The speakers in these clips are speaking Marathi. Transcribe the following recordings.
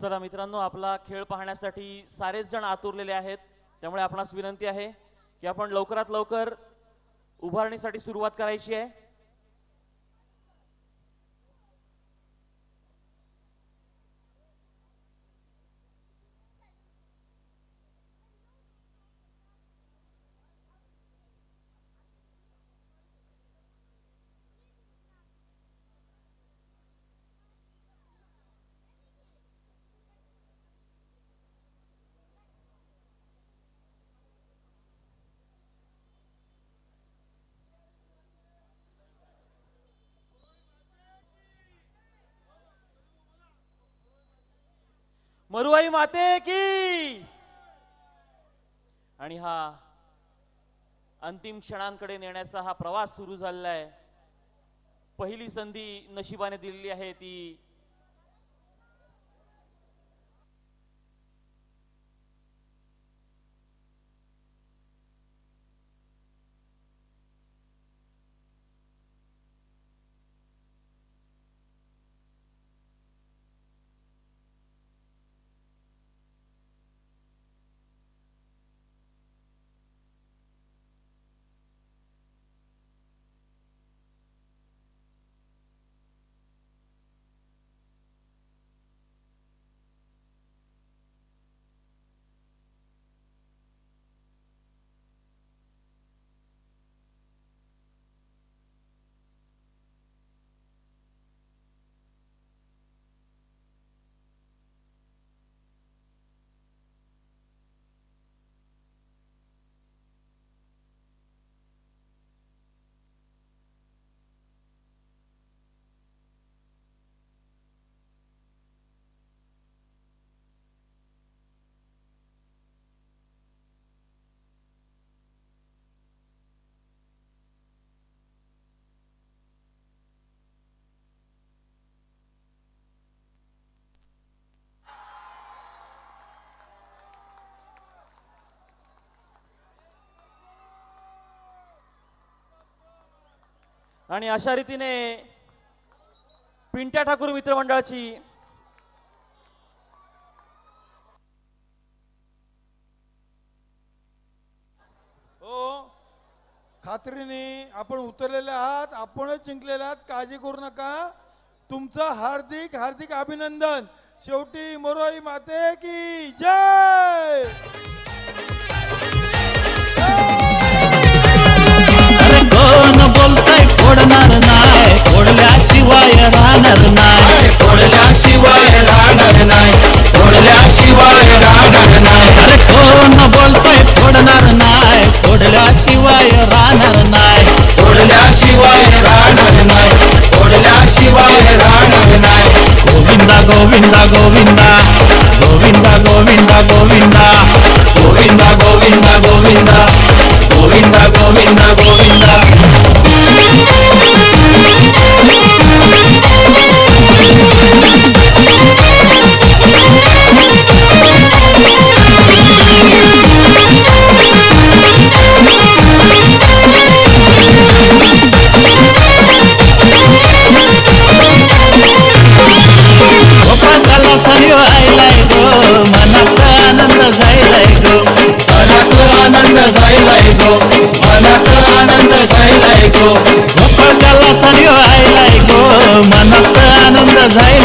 चला मित्रांनो आपला खेळ पाहण्यासाठी सारेच जण आतुरलेले आहेत. त्यामुळे आपणास विनंती आहे की आपण लवकरात लवकर उभारणीसाठी सुरुवात करायची आहे. मरुआई माते की। आणि हा अंतिम क्षणांकडे नेण्याचा हा प्रवास सुरू झालेला आहे. पहिली संधी नशिबाने दिलेली आहे ती आणि अशा रीतीने पिंट्या ठाकूर मित्रमंडळाची हो खात्रीने आपण उतरलेले आहात आपणच जिंकलेले आहात काळजी करू नका. तुमचं हार्दिक हार्दिक अभिनंदन. शेवटी मोरोई माते की जय! फोडणार नाही फोडल्याशिवाय राहणार नाही. फोडल्याशिवाय राहणार नाही फोडल्याशिवाय राहणार नाही. अरे कोण बोलताय फोडणार नाही फोडल्याशिवाय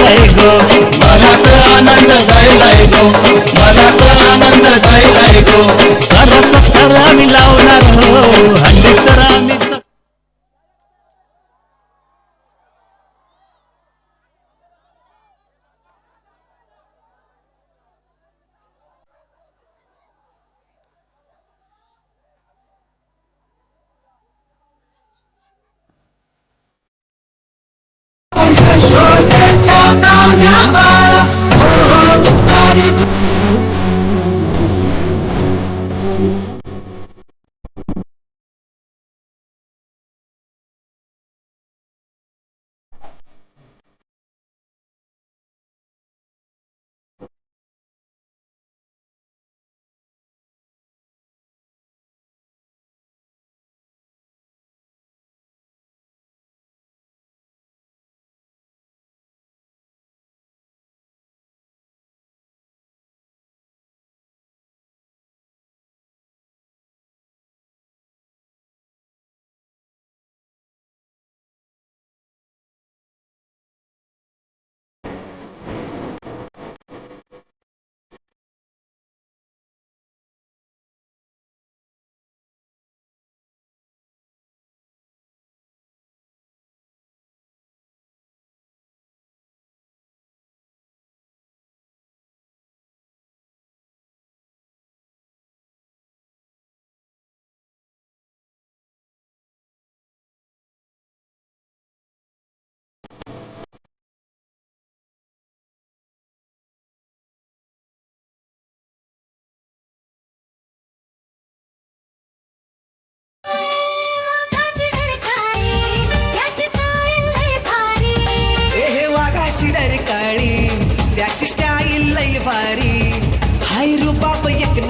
झालाय गो. मनात आनंद झालाय गो. मनात आनंद झालाय लावणार हो.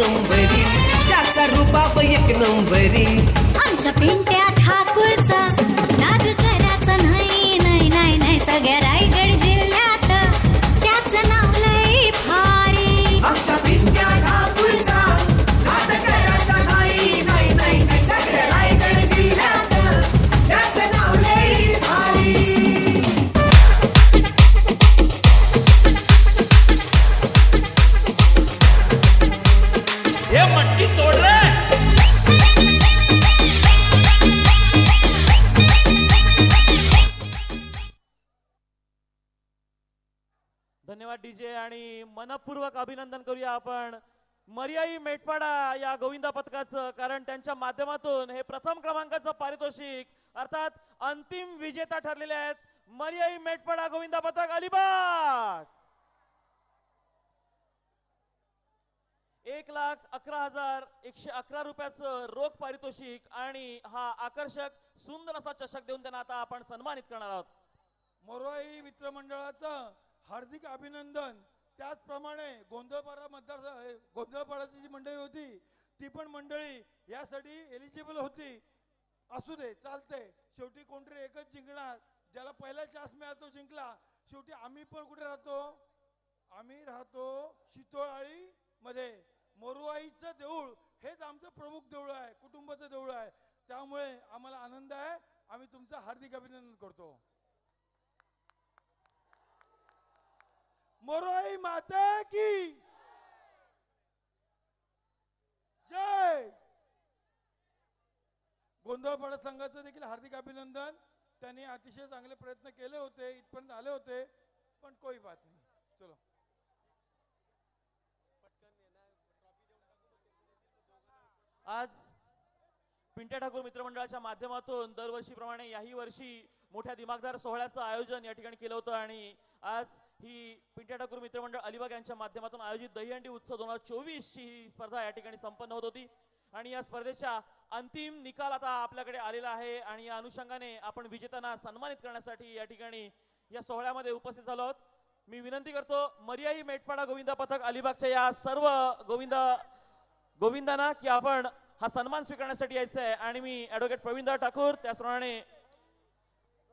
नंबरी त्याचा रुबाब एक नंबरी आमच्या पिंट्या ठाकूर डीजे आणि मनपूर्वक अभिनंदन करूया आपण. मर्याई मेटपाडा या गोविंदा पथकाचं कारण त्यांच्या माध्यमातून हे प्रथम क्रमांकाचं पारितोषिक अर्थात अंतिम विजेता ठरलेले आहेत मर्याई मेटपाडा गोविंदा पथक. अलिबाग! एक लाख अकरा हजार एकशे अकरा रुपयाचं रोख पारितोषिक आणि हा आकर्षक सुंदर असा चषक देऊन त्यांना आता आपण सन्मानित करणार आहोत. मोरवाई मित्रमंडळाचं हार्दिक अभिनंदन. त्याचप्रमाणे गोंधळपाडा मतदार गोंधळपाडाची जी मंडळी होती ती पण मंडळी यासाठी एलिजिबल होती. असू दे चालते शेवटी कोणतरी एकच जिंकणार. ज्याला पहिला चान्स मिळाला तो जिंकला. शेवटी आम्ही पण कुठे राहतो? आम्ही राहतो शितोळाळी मध्ये देऊळ हेच आमचं प्रमुख देऊळ आहे. कुटुंबाचं देऊळ आहे. त्यामुळे आम्हाला आनंद आहे. आम्ही तुमचं हार्दिक अभिनंदन करतो. मोरवाई माता की। जय। गोंधळपाडा संघाचं देखील हार्दिक अभिनंदन. त्यांनी अतिशय चांगले प्रयत्न केले होते इथपर्यंत आले होते पण कोई बात नाही. चलो. आज पिंट्या ठाकूर मित्रमंडळाच्या माध्यमातून दरवर्षीप्रमाणे याही वर्षी मोठ्या दिमागदार सोहळ्याचं आयोजन या ठिकाणी केलं होतं आणि आज ही पिंट्या ठाकूर मित्रमंडळ अलिबाग यांच्या माध्यमातून आयोजित दहीहंडी उत्सव दोन हजार चोवीसची ही स्पर्धा या ठिकाणी संपन्न होत होती. आणि या स्पर्धेचा अंतिम निकाल आता आपल्याकडे आलेला आहे आणि या अनुषंगाने आपण विजेत्यांना सन्मानित करण्यासाठी या ठिकाणी या सोहळ्यामध्ये उपस्थित झालो आहोत. मी विनंती करतो मर्याई मेटपाडा गोविंदा पथक अलिबागच्या या सर्व गोविंदा गोविंदाना की आपण हा सन्मान स्वीकारण्यासाठी यायचं आहे आणि मी ऍडव्होकेट प्रवीणदा ठाकूर त्याचप्रमाणे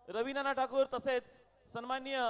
रवीनाना ठाकूर तसेच सन्माननीय